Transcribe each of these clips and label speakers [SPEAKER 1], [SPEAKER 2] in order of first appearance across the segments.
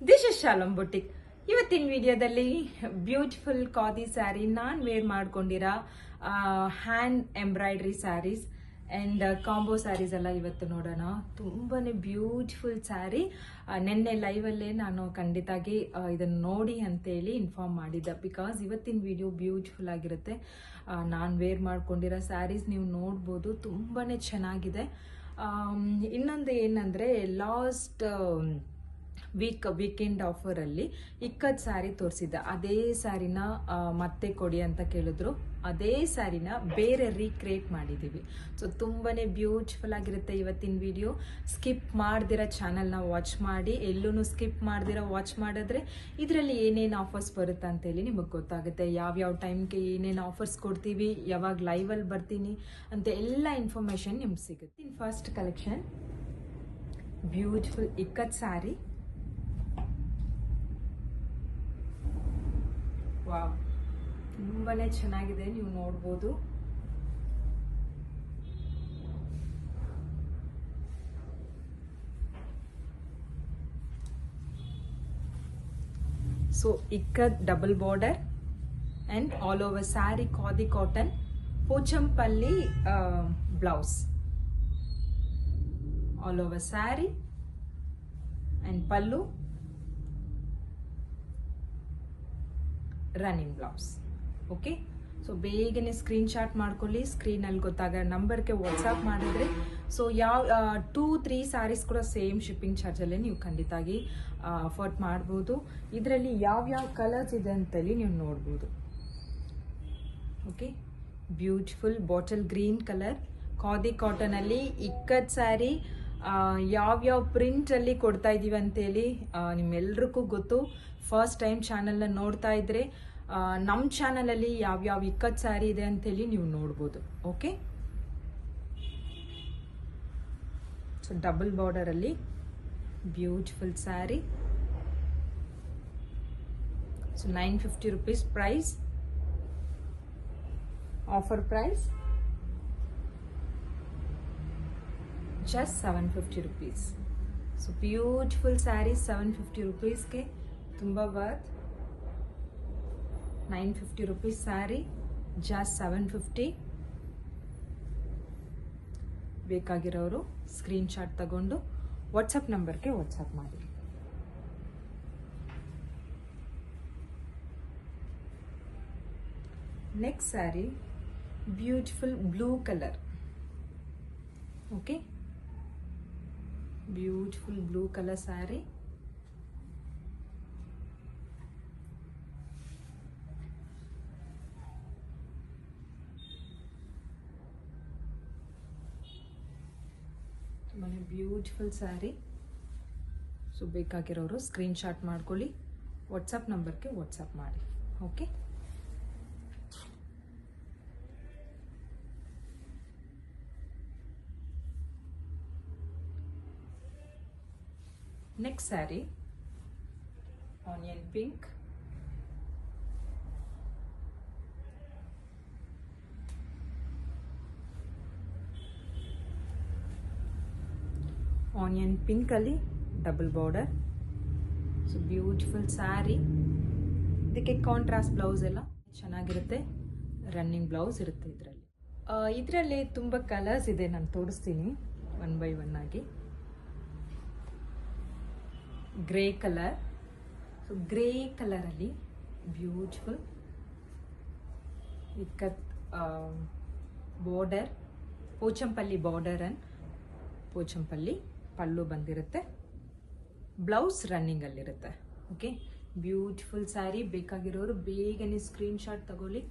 [SPEAKER 1] This is ಶಾಲಂ boutique ಇವತ್ತಿನ ವಿಡಿಯೋದಲ್ಲಿ beautiful khadi saree ನಾನ್ ವೇರ್ ಮಾಡ್ಕೊಂಡಿರೋ hand embroidery sarees and combo sarees ಎಲ್ಲ ಇವತ್ತು ನೋಡೋಣ. ತುಂಬಾನೇ ಬ್ಯೂಟಿಫುಲ್ ಸ್ಯಾರಿ ನಿನ್ನೆ ಲೈವಲ್ಲೇ ನಾನು ಖಂಡಿತಾಗಿ ಇದನ್ನು ನೋಡಿ ಅಂತೇಳಿ ಇನ್ಫಾರ್ಮ್ ಮಾಡಿದ್ದೆ. ಬಿಕಾಸ್ ಇವತ್ತಿನ ವಿಡಿಯೋ ಬ್ಯೂಟಿಫುಲ್ ಆಗಿರುತ್ತೆ. ನಾನು ವೇರ್ ಮಾಡ್ಕೊಂಡಿರೋ ಸ್ಯಾರೀಸ್ ನೀವು ನೋಡ್ಬೋದು. ತುಂಬಾನೇ ಚೆನ್ನಾಗಿದೆ. ಇನ್ನೊಂದು ಏನಂದರೆ ಲಾಸ್ಟ್ ವೀಕ್ ವೀಕೆಂಡ್ ಆಫರಲ್ಲಿ ಇಕ್ಕದ ಸ್ಯಾರಿ ತೋರಿಸಿದ್ದ. ಅದೇ ಸ್ಯಾರಿನ ಮತ್ತೆ ಕೊಡಿ ಅಂತ ಕೇಳಿದ್ರು. ಅದೇ ಸ್ಯಾರಿನ ಬೇರೆ ರೀಕ್ರಿಯೇಟ್ ಮಾಡಿದ್ದೀವಿ ಸೊ ತುಂಬಾನೇ ಬ್ಯೂಟಿಫುಲ್ ಆಗಿರುತ್ತೆ ಇವತ್ತಿನ ವಿಡಿಯೋ ಸ್ಕಿಪ್ ಮಾಡ್ದಿರ ಚಾನಲ್ನ ವಾಚ್ ಮಾಡಿ ಎಲ್ಲೂ ಸ್ಕಿಪ್ ಮಾಡ್ದಿರ ವಾಚ್ ಮಾಡಿದ್ರೆ ಇದರಲ್ಲಿ ಏನೇನು ಆಫರ್ಸ್ ಬರುತ್ತೆ ಅಂತೇಳಿ ನಿಮಗೆ ಗೊತ್ತಾಗುತ್ತೆ. ಯಾವ್ಯಾವ ಟೈಮ್ಗೆ ಏನೇನು ಆಫರ್ಸ್ ಕೊಡ್ತೀವಿ, ಯಾವಾಗ ಲೈವಲ್ಲಿ ಬರ್ತೀನಿ ಅಂತ ಎಲ್ಲ ಇನ್ಫಾರ್ಮೇಷನ್ ನಿಮ್ಗೆ ಸಿಗುತ್ತೆ. First collection beautiful ikkat saree wow. ತುಂಬಾನೇ ಚೆನ್ನಾಗಿದೆ, ನೀವು ನೋಡ್ಬೋದು. So ikkat double border and all over saree khadi cotton Pochampalli blouse all over saree and pallu running blouse okay so ಬೇಗನೆ ಸ್ಕ್ರೀನ್ ಶಾಟ್ ಮಾಡ್ಕೊಳ್ಳಿ ಸ್ಕ್ರೀನಲ್ಲಿ ಗೊತ್ತಾಗ ನಂಬರ್ಗೆ ವಾಟ್ಸಪ್ ಮಾಡಿದ್ರೆ. ಸೊ ಯಾವ ಟೂ ತ್ರೀ ಸ್ಯಾರೀಸ್ ಕೂಡ ಸೇಮ್ ಶಿಪ್ಪಿಂಗ್ ಚಾರ್ಜಲ್ಲೇ ನೀವು ಖಂಡಿತಾಗಿ ಅಫೋರ್ಡ್ ಮಾಡ್ಬೋದು. ಇದರಲ್ಲಿ ಯಾವ್ಯಾವ ಕಲರ್ಸ್ ಇದೆ ಅಂತೇಳಿ ನೀವು ನೋಡ್ಬೋದು. Okay beautiful bottle green colour khadi ಕಾಟನಲ್ಲಿ ಇಕ್ಕದ್ sari ಯಾವ್ಯಾವ ಪ್ರಿಂಟಲ್ಲಿ ಕೊಡ್ತಾ ಇದ್ದೀವಿ ಅಂತೇಳಿ ಹೇಳಿ ನಿಮ್ಮೆಲ್ರಿಗೂ ಗೊತ್ತು. ಫಸ್ಟ್ ಟೈಮ್ ಚಾನಲ್ನ ನೋಡ್ತಾ ಇದ್ರೆ ನಮ್ಮ ಚಾನಲಲ್ಲಿ ಯಾವ್ಯಾವ ಇಕ್ಕತ್ ಸ್ಯಾರಿ ಇದೆ ಅಂತೇಳಿ ನೀವು ನೋಡ್ಬೋದು okay so double ಬಾರ್ಡರಲ್ಲಿ beautiful saree so nine fifty rupees price offer price just seven fifty rupees so beautiful sarees seven fifty ರುಪೀಸ್ಗೆ ತುಂಬ worth nine fifty rupees saree just seven fifty ಬೇಕಾಗಿರೋರು screen shot ತಗೊಂಡು WhatsApp ನಂಬರ್ಗೆ WhatsApp ಮಾಡಿ. Next saree beautiful blue colour okay beautiful blue colour saree ತುಂಬಾ beautiful sari so ಬೇಕಾಗಿರೋರು screen shot ಮಾಡ್ಕೊಳ್ಳಿ WhatsApp ನಂಬರ್ಗೆ WhatsApp ಮಾಡಿ okay next saree onion pink onion ಪಿಂಕಲ್ಲಿ double border so beautiful saree ಇದಕ್ಕೆ contrast blouse ಎಲ್ಲ ಚೆನ್ನಾಗಿರುತ್ತೆ. ರನ್ನಿಂಗ್ ಬ್ಲೌಸ್ ಇರುತ್ತೆ ಇದರಲ್ಲಿ. ಇದರಲ್ಲಿ ತುಂಬ ಕಲರ್ಸ್ ಇದೆ, ನಾನು ತೋರಿಸ್ತೀನಿ ಒನ್ ಬೈ ಒನ್ ಆಗಿ. ಗ್ರೇ ಕಲರ್ ಸೊ ಗ್ರೇ ಕಲರಲ್ಲಿ beautiful ikkat border Pochampalli border and Pochampalli pallu ಬಂದಿರುತ್ತೆ ಬ್ಲೌಸ್ ರನ್ನಿಂಗಲ್ಲಿರುತ್ತೆ ಓಕೆ ಬ್ಯೂಟಿಫುಲ್ ಸ್ಯಾರಿ ಬೇಕಾಗಿರೋರು ಬೇಗನೆ ಸ್ಕ್ರೀನ್ಶಾಟ್ ತಗೊಳ್ಳಿ.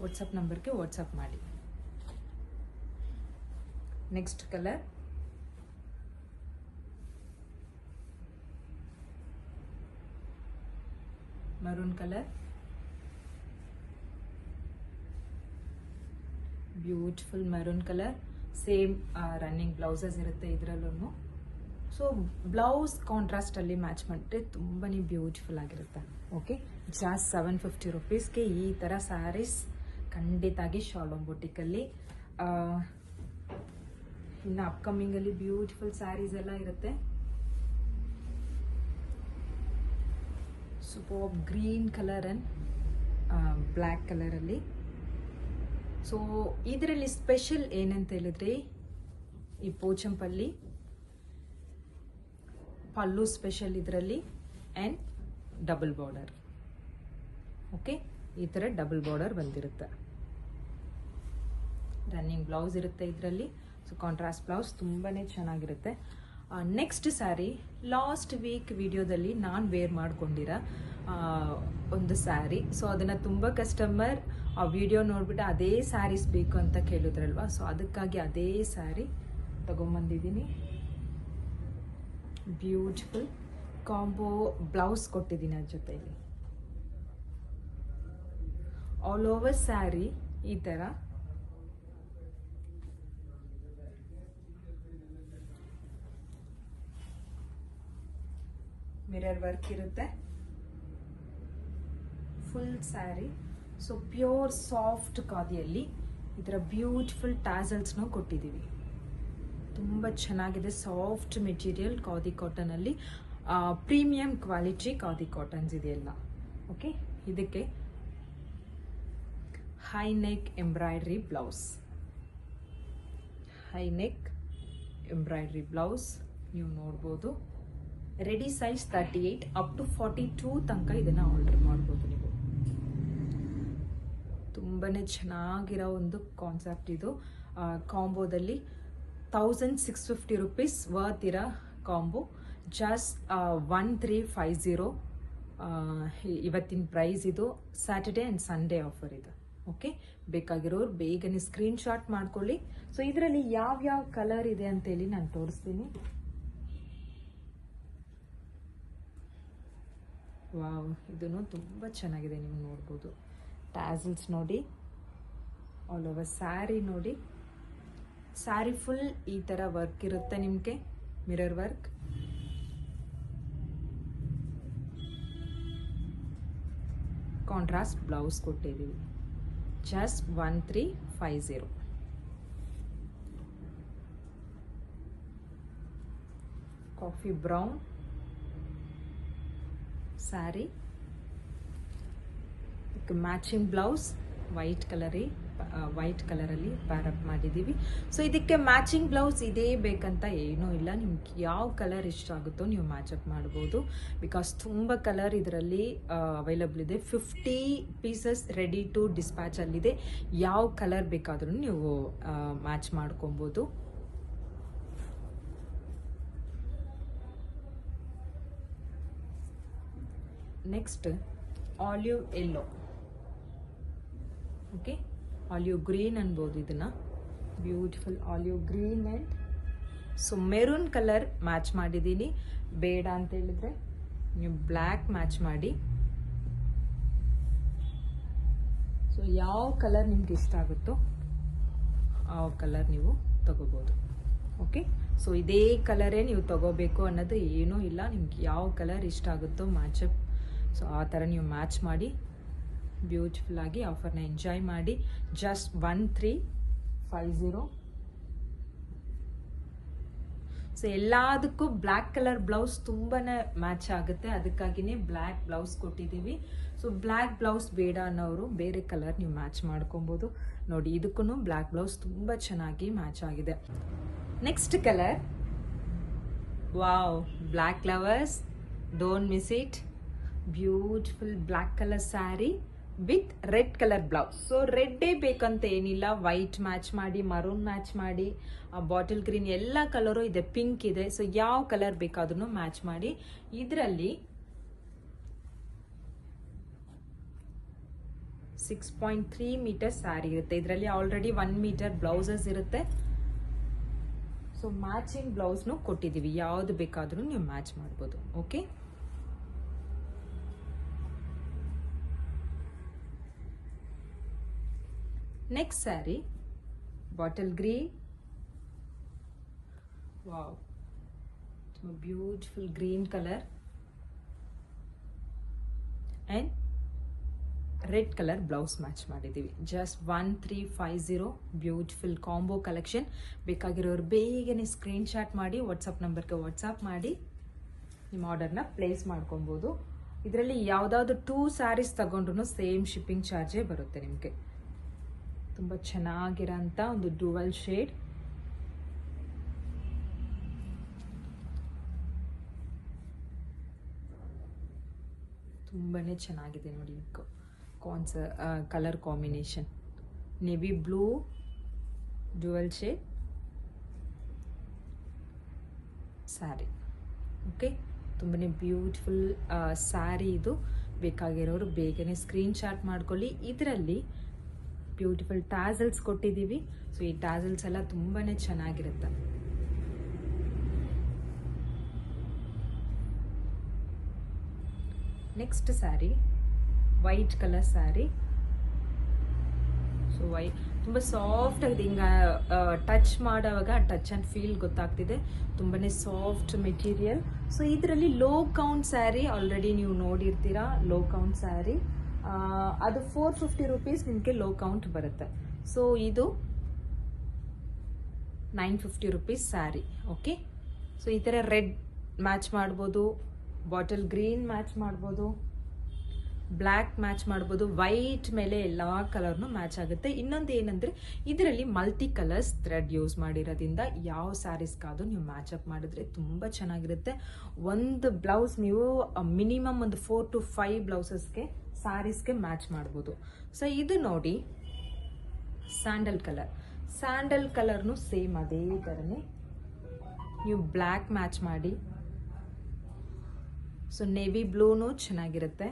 [SPEAKER 1] ವಾಟ್ಸಪ್ ನಂಬರ್ಗೆ ವಾಟ್ಸಪ್ ಮಾಡಿ. Next colour maroon colour beautiful maroon colour same running blouses ಇರುತ್ತೆ ಇದರಲ್ಲೂ ಸೊ ಬ್ಲೌಸ್ ಕಾಂಟ್ರಾಸ್ಟಲ್ಲಿ ಮ್ಯಾಚ್ ಮಾಡಿದ್ರೆ ತುಂಬಾ ಬ್ಯೂಟಿಫುಲ್ ಆಗಿರುತ್ತೆ. ಓಕೆ ಜಾಸ್ಟ್ ಸೆವೆನ್ ಫಿಫ್ಟಿ ರುಪೀಸ್ಗೆ ಈ ಥರ ಸ್ಯಾರೀಸ್ ಖಂಡಿತಾಗಿ ಶಾಲೋಮ್ ಬೊಟಿಕಲ್ಲಿ ಇನ್ನು ಅಪ್ಕಮಿಂಗಲ್ಲಿ ಬ್ಯೂಟಿಫುಲ್ ಸ್ಯಾರೀಸ್ ಎಲ್ಲ ಇರುತ್ತೆ. Super green colour and black ಕಲರಲ್ಲಿ ಸೊ ಇದರಲ್ಲಿ ಸ್ಪೆಷಲ್ ಏನಂತ ಹೇಳಿದ್ರೆ, ಈ ಪೋಚಂಪಲ್ಲಿ ಪಲ್ಲು ಸ್ಪೆಷಲ್ ಇದರಲ್ಲಿ ಆ್ಯಂಡ್ ಡಬಲ್ ಬಾರ್ಡರ್ ಓಕೆ ಈ ಥರ ಡಬಲ್ ಬಾರ್ಡರ್ ಬಂದಿರುತ್ತೆ. ರನ್ನಿಂಗ್ ಬ್ಲೌಸ್ ಇರುತ್ತೆ ಇದರಲ್ಲಿ. ಸೊ ಕಾಂಟ್ರಾಸ್ಟ್ ಬ್ಲೌಸ್ ತುಂಬಾ ಚೆನ್ನಾಗಿರುತ್ತೆ. ನೆಕ್ಸ್ಟ್ ಸ್ಯಾರಿ ಲಾಸ್ಟ್ ವೀಕ್ ವಿಡಿಯೋದಲ್ಲಿ ನಾನು ವೇರ್ ಮಾಡ್ಕೊಂಡಿರೋ ಒಂದು ಸ್ಯಾರಿ ಸೊ ಅದನ್ನು ತುಂಬ ಕಸ್ಟಮರ್ ಆ ವಿಡಿಯೋ ನೋಡಿಬಿಟ್ಟು ಅದೇ ಸ್ಯಾರೀಸ್ ಬೇಕು ಅಂತ ಕೇಳಿದ್ರಲ್ವ? ಸೊ ಅದಕ್ಕಾಗಿ ಅದೇ ಸ್ಯಾರಿ ತಗೊಂಬಂದಿದ್ದೀನಿ. ಬ್ಯೂಟಿಫುಲ್ ಕಾಂಬೋ ಬ್ಲೌಸ್ ಕೊಟ್ಟಿದ್ದೀನಿ ಅದ್ರ ಜೊತೆಯಲ್ಲಿ ಆಲ್ ಓವರ್ ಸ್ಯಾರಿ ಈ ಥರ ಮಿರರ್ ವರ್ಕ್ ಇರುತ್ತೆ. Full saree so pure soft ಖಾದಿಯಲ್ಲಿ ಇದರ ಬ್ಯೂಟಿಫುಲ್ ಟ್ಯಾಸಲ್ಸ್ನ ಕೊಟ್ಟಿದ್ದೀವಿ. ತುಂಬ ಚೆನ್ನಾಗಿದೆ ಸಾಫ್ಟ್ ಮೆಟೀರಿಯಲ್ ಖಾದಿ ಕಾಟನಲ್ಲಿ ಪ್ರೀಮಿಯಂ ಕ್ವಾಲಿಟಿ ಖಾದಿ ಕಾಟನ್ಸ್ ಇದೆಯಲ್ಲ. ಓಕೆ ಇದಕ್ಕೆ high neck embroidery blouse high neck embroidery blouse ನೀವು ನೋಡ್ಬೋದು. Ready size thirty eight up to forty two ತನಕ ಇದನ್ನು ಆರ್ಡರ್ ಮಾಡ್ಬೋದು ನೀವು. ತುಂಬಾ ಚೆನ್ನಾಗಿರೋ ಒಂದು ಕಾನ್ಸೆಪ್ಟ್ ಇದು. ಕಾಂಬೋದಲ್ಲಿ thousand six fifty rupees worth ಇರೋ combo just one three five zero ಇವತ್ತಿನ ಪ್ರೈಸ್ ಇದು ಸ್ಯಾಟರ್ಡೆ ಆ್ಯಂಡ್ ಸಂಡೇ ಆಫರ್ ಇದು. ಓಕೆ ಬೇಕಾಗಿರೋರು ಬೇಗನೆ ಸ್ಕ್ರೀನ್ಶಾಟ್ ಮಾಡ್ಕೊಳ್ಳಿ. ಸೊ ಇದರಲ್ಲಿ ಯಾವ್ಯಾವ ಕಲರ್ ಇದೆ ಅಂತೇಳಿ ನಾನು ತೋರಿಸ್ತೀನಿ. ವಾವ್, ಇದನ್ನು ತುಂಬ ಚೆನ್ನಾಗಿದೆ ನೀವು ನೋಡ್ಬೋದು. ಟ್ಯಾಸಲ್ಸ್ ನೋಡಿ ಆಲ್ ಓವರ್ ಸ್ಯಾರಿ ನೋಡಿ. ಸ್ಯಾರಿ ಫುಲ್ ಈ ಥರ ವರ್ಕ್ ಇರುತ್ತೆ ನಿಮಗೆ ಮಿರರ್ ವರ್ಕ್ ಕಾಂಟ್ರಾಸ್ಟ್ ಬ್ಲೌಸ್ ಕೊಟ್ಟಿದ್ದೀವಿ just one three five zero coffee brown saree matching blouse white colour white ಕಲರಲ್ಲಿ ಪ್ಯಾರಪ್ ಮಾಡಿದ್ದೀವಿ. ಸೊ ಇದಕ್ಕೆ ಮ್ಯಾಚಿಂಗ್ ಬ್ಲೌಸ್ ಇದೇ ಬೇಕಂತ ಏನೂ ಇಲ್ಲ. ನಿಮ್ಗೆ ಯಾವ ಕಲರ್ ಇಷ್ಟ ಆಗುತ್ತೋ ನೀವು ಮ್ಯಾಚಪ್ ಮಾಡ್ಬೋದು. ಬಿಕಾಸ್ ತುಂಬ ಕಲರ್ ಇದರಲ್ಲಿ ಅವೈಲಬಲ್ ಇದೆ. ಫಿಫ್ಟಿ ಪೀಸಸ್ ರೆಡಿ ಟು ಡಿಸ್ಪ್ಯಾಚಲ್ಲಿದೆ ಯಾವ ಕಲರ್ ಬೇಕಾದ್ರೂ ನೀವು ಮ್ಯಾಚ್ ಮಾಡ್ಕೊಬೋದು. Next olive yellow okay olive green ಅನ್ಬೋದು ಇದನ್ನು. Beautiful olive green and so maroon colour match ಮಾಡಿದ್ದೀನಿ ಬೇಡ ಅಂತ ಹೇಳಿದ್ರೆ ನೀವು ಬ್ಲ್ಯಾಕ್ ಮ್ಯಾಚ್ ಮಾಡಿ. ಸೊ ಯಾವ ಕಲರ್ ನಿಮ್ಗೆ ಇಷ್ಟ ಆಗುತ್ತೋ ಆ ಕಲರ್ ನೀವು ತಗೋಬೋದು. ಓಕೆ ಸೊ ಇದೇ ಕಲರೇ ನೀವು ತಗೋಬೇಕು ಅನ್ನೋದು ಏನೂ ಇಲ್ಲ. ನಿಮ್ಗೆ ಯಾವ ಕಲರ್ ಇಷ್ಟ ಆಗುತ್ತೋ ಮ್ಯಾಚಪ್ ಸೊ ಆ ಥರ ನೀವು ಮ್ಯಾಚ್ ಮಾಡಿ ಬ್ಯೂಟಿಫುಲ್ ಆಗಿ ಆಫರ್ನ ಎಂಜಾಯ್ ಮಾಡಿ just one three five zero so ಎಲ್ಲದಕ್ಕೂ ಬ್ಲ್ಯಾಕ್ ಕಲರ್ ಬ್ಲೌಸ್ ತುಂಬಾ ಮ್ಯಾಚ್ ಆಗುತ್ತೆ. ಅದಕ್ಕಾಗಿನೇ ಬ್ಲ್ಯಾಕ್ ಬ್ಲೌಸ್ ಕೊಟ್ಟಿದ್ದೀವಿ. ಸೊ ಬ್ಲ್ಯಾಕ್ ಬ್ಲೌಸ್ ಬೇಡ ಅನ್ನೋರು ಬೇರೆ ಕಲರ್ ನೀವು ಮ್ಯಾಚ್ ಮಾಡ್ಕೊಬೋದು. ನೋಡಿ ಇದಕ್ಕೂ ಬ್ಲ್ಯಾಕ್ ಬ್ಲೌಸ್ ತುಂಬ ಚೆನ್ನಾಗಿ ಮ್ಯಾಚ್ ಆಗಿದೆ. Next colour wow black lovers don't miss it beautiful black colour saree with red colour blouse so ರೆಡ್ಡೇ ಬೇಕಂತ ಏನಿಲ್ಲ. ವೈಟ್ ಮ್ಯಾಚ್ ಮಾಡಿ ಮರೂನ್ ಮ್ಯಾಚ್ ಮಾಡಿ ಬಾಟಲ್ ಗ್ರೀನ್ ಎಲ್ಲ ಕಲರು ಇದೆ. ಪಿಂಕ್ ಇದೆ. ಸೊ ಯಾವ ಕಲರ್ ಬೇಕಾದ್ರೂ ಮ್ಯಾಚ್ ಮಾಡಿ. ಇದರಲ್ಲಿ six point three metre saree ಇರುತ್ತೆ. ಇದರಲ್ಲಿ ಆಲ್ರೆಡಿ ಒನ್ ಮೀಟರ್ ಬ್ಲೌಸಸ್ ಇರುತ್ತೆ. ಸೊ ಮ್ಯಾಚಿಂಗ್ ಬ್ಲೌಸ್ನು ಕೊಟ್ಟಿದ್ದೀವಿ. ಯಾವುದು ಬೇಕಾದರೂ ನೀವು ಮ್ಯಾಚ್ ಮಾಡ್ಬೋದು. Okay next saree bottle green wow ತುಂಬ beautiful green colour and red colour blouse match ಮಾಡಿದ್ದೀವಿ. Just one three five zero beautiful combo collection ಬೇಕಾಗಿರೋರು ಬೇಗನೆ ಸ್ಕ್ರೀನ್ಶಾಟ್ ಮಾಡಿ ವಾಟ್ಸಪ್ ನಂಬರ್ಗೆ ವಾಟ್ಸಪ್ ಮಾಡಿ, ನಿಮ್ಮ ಆರ್ಡರ್ನ ಪ್ಲೇಸ್ ಮಾಡ್ಕೊಬೋದು. ಇದರಲ್ಲಿ ಯಾವುದಾದ್ರು ಟೂ ಸ್ಯಾರೀಸ್ ತಗೊಂಡ್ರು ಸೇಮ್ ಶಿಪ್ಪಿಂಗ್ ಚಾರ್ಜೇ ಬರುತ್ತೆ ನಿಮಗೆ. ತುಂಬ ಚೆನ್ನಾಗಿರೋಂಥ ಒಂದು ಡುವಲ್ ಶೇಡ್. ತುಂಬಾ ಚೆನ್ನಾಗಿದೆ ನೋಡಿ ಕಾನ್ಸ colour combination navy blue dual shade. Saree okay ತುಂಬಾ ಬ್ಯೂಟಿಫುಲ್ ಸ್ಯಾರಿ ಇದು. ಬೇಕಾಗಿರೋರು ಬೇಗನೆ ಸ್ಕ್ರೀನ್ ಶಾಟ್ ಮಾಡ್ಕೊಳ್ಳಿ. ಇದರಲ್ಲಿ ಬ್ಯೂಟಿಫುಲ್ ಟ್ಯಾಸಲ್ಸ್ ಕೊಟ್ಟಿದ್ದೀವಿ. ಸೊ ಈ ಟ್ಯಾಸಲ್ಸ್ ಎಲ್ಲ ತುಂಬಾ ಚೆನ್ನಾಗಿರುತ್ತೆ. Next saree white colour saree so why ತುಂಬ ಸಾಫ್ಟ್ ಆಗಿದೆ. ಹಿಂಗೆ ಟಚ್ ಮಾಡೋವಾಗ ಟಚ್ ಆ್ಯಂಡ್ ಫೀಲ್ ಗೊತ್ತಾಗ್ತಿದೆ. ತುಂಬಾ ಸಾಫ್ಟ್ ಮೆಟೀರಿಯಲ್ ಸೊ ಇದರಲ್ಲಿ ಲೋ ಕೌಂಟ್ ಸ್ಯಾರಿ ಆಲ್ರೆಡಿ ನೀವು ನೋಡಿರ್ತೀರಾ. ಲೋ ಕೌಂಟ್ ಸ್ಯಾರಿ ಅದು ಫೋರ್ ಫಿಫ್ಟಿ ರುಪೀಸ್ ನಿಮಗೆ ಲೋ ಕೌಂಟ್ ಬರುತ್ತೆ. ಸೊ ಇದು nine fifty rupees saree okay so ಈ ಥರ ರೆಡ್ ಮ್ಯಾಚ್ ಮಾಡ್ಬೋದು ಬಾಟಲ್ ಗ್ರೀನ್ ಮ್ಯಾಚ್ ಮಾಡ್ಬೋದು ಬ್ಲ್ಯಾಕ್ ಮ್ಯಾಚ್ ಮಾಡ್ಬೋದು ವೈಟ್ ಮೇಲೆ ಎಲ್ಲ ಕಲರ್ನು ಮ್ಯಾಚ್ ಆಗುತ್ತೆ. ಇನ್ನೊಂದು ಏನಂದರೆ, ಇದರಲ್ಲಿ ಮಲ್ಟಿ ಕಲರ್ಸ್ ಥ್ರೆಡ್ ಯೂಸ್ ಮಾಡಿರೋದ್ರಿಂದ ಯಾವ ಸ್ಯಾರೀಸ್ಗಾದರೂ ನೀವು ಮ್ಯಾಚ್ ಅಪ್ ಮಾಡಿದ್ರೆ ತುಂಬ ಚೆನ್ನಾಗಿರುತ್ತೆ. ಒಂದು ಬ್ಲೌಸ್ ನೀವು ಮಿನಿಮಮ್ ಒಂದು ಫೋರ್ ಟು ಫೈವ್ ಬ್ಲೌಸಸ್ಗೆ ಸ್ಯಾರೀಸ್ಗೆ ಮ್ಯಾಚ್ ಮಾಡ್ಬೋದು. ಸೊ ಇದು ನೋಡಿ ಸ್ಯಾಂಡಲ್ ಕಲರ್. ಸ್ಯಾಂಡಲ್ ಕಲರ್ನು ಸೇಮ್ ಅದೇ ಥರನೇ ನೀವು ಬ್ಲ್ಯಾಕ್ ಮ್ಯಾಚ್ ಮಾಡಿ. ಸೊ ನೇವಿ ಬ್ಲೂನು ಚೆನ್ನಾಗಿರುತ್ತೆ.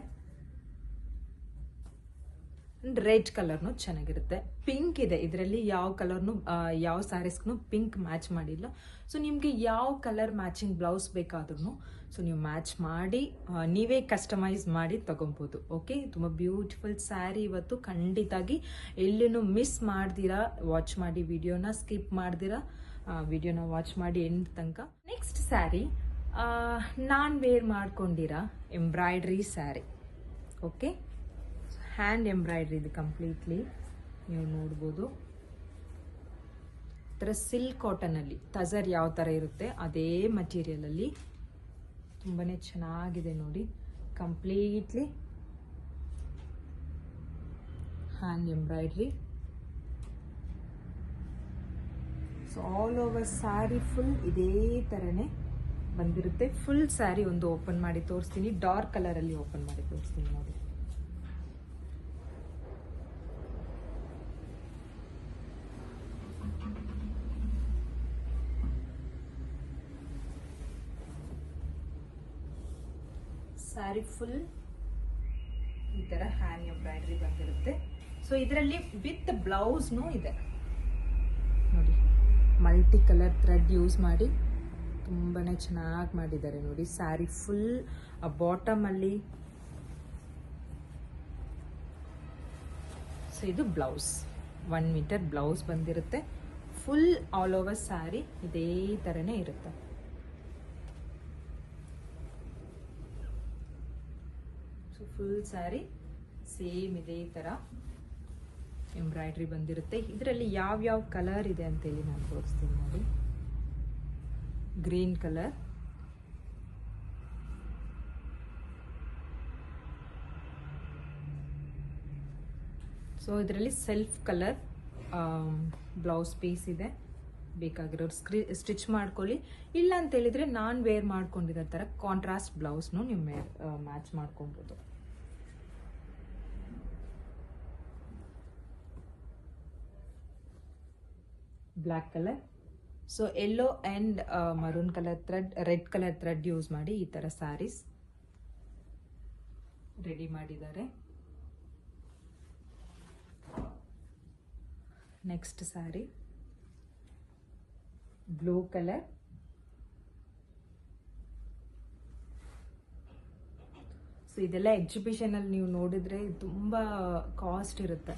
[SPEAKER 1] ರೆಡ್ ಕಲರ್ನು ಚೆನ್ನಾಗಿರುತ್ತೆ. ಪಿಂಕ್ ಇದೆ. ಇದರಲ್ಲಿ ಯಾವ ಕಲರ್ನು ಯಾವ ಸ್ಯಾರೀಸ್ಗೂ ಪಿಂಕ್ ಮ್ಯಾಚ್ ಮಾಡಿಲ್ಲ. ಸೊ ನಿಮಗೆ ಯಾವ ಕಲರ್ ಮ್ಯಾಚಿಂಗ್ ಬ್ಲೌಸ್ ಬೇಕಾದ್ರೂ ಸೊ ನೀವು ಮ್ಯಾಚ್ ಮಾಡಿ ನೀವೇ ಕಸ್ಟಮೈಸ್ ಮಾಡಿ ತಗೊಬೋದು. ಓಕೆ ತುಂಬ ಬ್ಯೂಟಿಫುಲ್ ಸ್ಯಾರಿ ಇವತ್ತು. ಖಂಡಿತಾಗಿ ಎಲ್ಲಿನೂ ಮಿಸ್ ಮಾಡ್ದಿರಾ ವಾಚ್ ಮಾಡಿ ವಿಡಿಯೋನ ಸ್ಕಿಪ್ ಮಾಡ್ದಿರಾ ವಿಡಿಯೋನ ವಾಚ್ ಮಾಡಿ ಎಂಡ್ ತನಕ. ನೆಕ್ಸ್ಟ್ ಸ್ಯಾರಿ ನಾನು wear ಮಾಡ್ಕೊಂಡಿರಾ embroidery saree okay hand embroidery ಇದು ಕಂಪ್ಲೀಟ್ಲಿ ನೀವು ನೋಡ್ಬೋದು. ಥರ ಸಿಲ್ಕ್ ಕಾಟನಲ್ಲಿ ತಜರ್ ಯಾವ ಥರ ಇರುತ್ತೆ, ಅದೇ ಮಟೀರಿಯಲಲ್ಲಿ ತುಂಬಾ ಚೆನ್ನಾಗಿದೆ ನೋಡಿ. Completely hand embroidery so all over saree full ಇದೇ ಥರನೇ ಬಂದಿರುತ್ತೆ. ಫುಲ್ ಸ್ಯಾರಿ ಒಂದು ಓಪನ್ ಮಾಡಿ ತೋರಿಸ್ತೀನಿ. ಡಾರ್ಕ್ ಕಲರಲ್ಲಿ ಓಪನ್ ಮಾಡಿ ತೋರಿಸ್ತೀನಿ ನೋಡಿ. ಸ್ಯಾರಿ ಫುಲ್ ಈ ಥರ ಹ್ಯಾಂಡ್ ಎಂಬ್ರಾಯ್ಡ್ರಿ ಬಂದಿರುತ್ತೆ. ಸೊ ಇದರಲ್ಲಿ ವಿತ್ ಬ್ಲೌಸ್ನೂ ಇದೆ. ನೋಡಿ ಮಲ್ಟಿ ಕಲರ್ ಥ್ರೆಡ್ ಯೂಸ್ ಮಾಡಿ ತುಂಬಾ ಚೆನ್ನಾಗಿ ಮಾಡಿದ್ದಾರೆ ನೋಡಿ. ಸ್ಯಾರಿ ಫುಲ್ ಆ ಬಾಟಮಲ್ಲಿ ಸೊ ಇದು ಬ್ಲೌಸ್ ಒನ್ ಮೀಟರ್ ಬ್ಲೌಸ್ ಬಂದಿರುತ್ತೆ. ಫುಲ್ ಆಲ್ ಓವರ್ ಸ್ಯಾರಿ ಇದೇ ಥರನೇ ಇರುತ್ತೆ. ಸೊ ಫುಲ್ ಸ್ಯಾರಿ ಸೇಮ್ ಇದೇ ಥರ ಎಂಬ್ರಾಯ್ಡ್ರಿ ಬಂದಿರುತ್ತೆ. ಇದರಲ್ಲಿ ಯಾವ್ಯಾವ ಕಲರ್ ಇದೆ ಅಂತೇಳಿ ನಾನು ತೋರಿಸ್ತೀನಿ ನೋಡಿ. ಗ್ರೀನ್ ಕಲರ್ ಸೊ ಇದರಲ್ಲಿ ಸೆಲ್ಫ್ ಕಲರ್ ಬ್ಲೌಸ್ ಪೀಸ್ ಇದೆ. ಬೇಕಾಗಿರೋರು ಸ್ಕ್ರಿ ಸ್ಟಿಚ್ ಮಾಡ್ಕೊಳ್ಳಿ. ಇಲ್ಲ ಅಂತ ಹೇಳಿದ್ರೆ ನಾನು ವೇರ್ ಮಾಡ್ಕೊಂಡಿರೋ ಥರ ಕಾಂಟ್ರಾಸ್ಟ್ ಬ್ಲೌಸ್ನು ನೀವು ಮ್ಯಾಚ್ ಮಾಡ್ಕೊಬೋದು. Black colour so yellow and maroon colour thread red colour thread use ಮಾಡಿ ಈ ಥರ ಸ್ಯಾರೀಸ್ ರೆಡಿ ಮಾಡಿದ್ದಾರೆ. Next saree blue colour so ಇದೆಲ್ಲ ಎಕ್ಸಿಬಿಷನಲ್ಲಿ ನೀವು ನೋಡಿದ್ರೆ ತುಂಬ ಕಾಸ್ಟ್ ಇರುತ್ತೆ.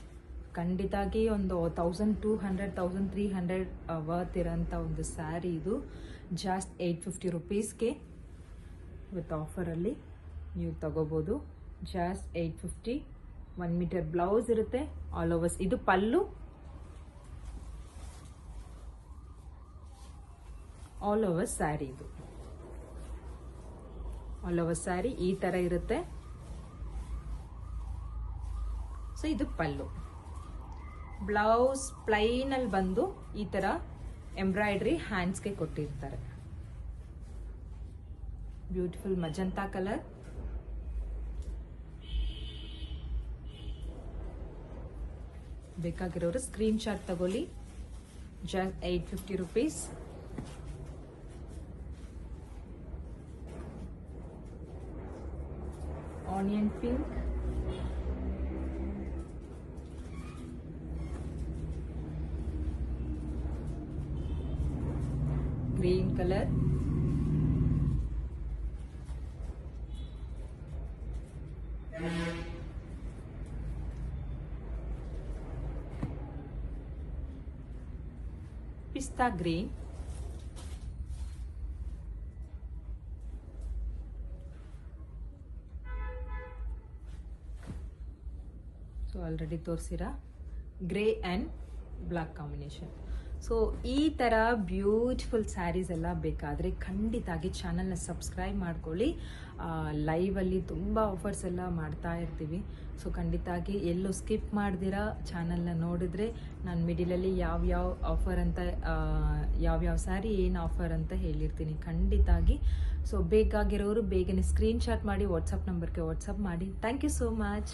[SPEAKER 1] ಖಂಡಿತಾಗಿ ಒಂದು thousand two hundred thousand three hundred worth ಇರೋಂಥ ಒಂದು ಸ್ಯಾರಿ ಇದು. ಜಾಸ್ಟ್ ಏಯ್ಟ್ ಫಿಫ್ಟಿ ರುಪೀಸ್ಗೆ ವಿತ್ ಆಫರಲ್ಲಿ ನೀವು ತಗೋಬೋದು. Just eight fifty one metre blouse ಇರುತ್ತೆ. ಆಲ್ ಓವರ್ಸ್ ಇದು ಪಲ್ಲು ಆಲ್ ಓವರ್ ಸ್ಯಾರಿ ಇದು. ಆಲ್ ಓವರ್ ಸ್ಯಾರಿ ಈ ತರ ಇರುತ್ತೆ. ಸೊ ಇದು ಪಲ್ಲು. ಬ್ಲೌಸ್ ಪ್ಲೈನ್ ಅಲ್ಲಿ ಬಂದು ಈ ತರ ಎಂಬ್ರಾಯ್ಡ್ರಿ ಹ್ಯಾಂಡ್ಸ್ಗೆ ಕೊಟ್ಟಿರ್ತಾರೆ. ಬ್ಯೂಟಿಫುಲ್ ಮಜಂತಾ ಕಲರ್ ಬೇಕಾಗಿರೋರು ಸ್ಕ್ರೀನ್ ಶಾಟ್ ತಗೊಳ್ಳಿ. Just eight fifty rupees onion pink green colour ಪಿಸ್ತಾ green so already ತೋರಿಸಿರ. Grey and black combination so ಈ ಥರ ಬ್ಯೂಟಿಫುಲ್ ಸ್ಯಾರೀಸ್ ಎಲ್ಲ ಬೇಕಾದರೆ ಖಂಡಿತಾಗಿ ಚಾನಲ್ನ ಸಬ್ಸ್ಕ್ರೈಬ್ ಮಾಡ್ಕೊಳ್ಳಿ. ಲೈವಲ್ಲಿ ತುಂಬ ಆಫರ್ಸ್ ಎಲ್ಲ ಮಾಡ್ತಾ ಇರ್ತೀವಿ. ಸೊ ಖಂಡಿತಾಗಿ ಎಲ್ಲೂ ಸ್ಕಿಪ್ ಮಾಡ್ದಿರಾ ಚಾನಲ್ನ ನೋಡಿದ್ರೆ ನಾನು ಮಿಡಿಲಲ್ಲಿ ಯಾವ್ಯಾವ ಆಫರ್ ಅಂತ ಯಾವ್ಯಾವ ಸ್ಯಾರಿ ಏನು ಆಫರ್ ಅಂತ ಹೇಳಿರ್ತೀನಿ. ಖಂಡಿತಾಗಿ. ಸೊ ಬೇಕಾಗಿರೋರು ಬೇಗನೆ ಸ್ಕ್ರೀನ್ ಶಾಟ್ ಮಾಡಿ ವಾಟ್ಸಪ್ ನಂಬರ್ಗೆ ವಾಟ್ಸಪ್ ಮಾಡಿ. Thank you so much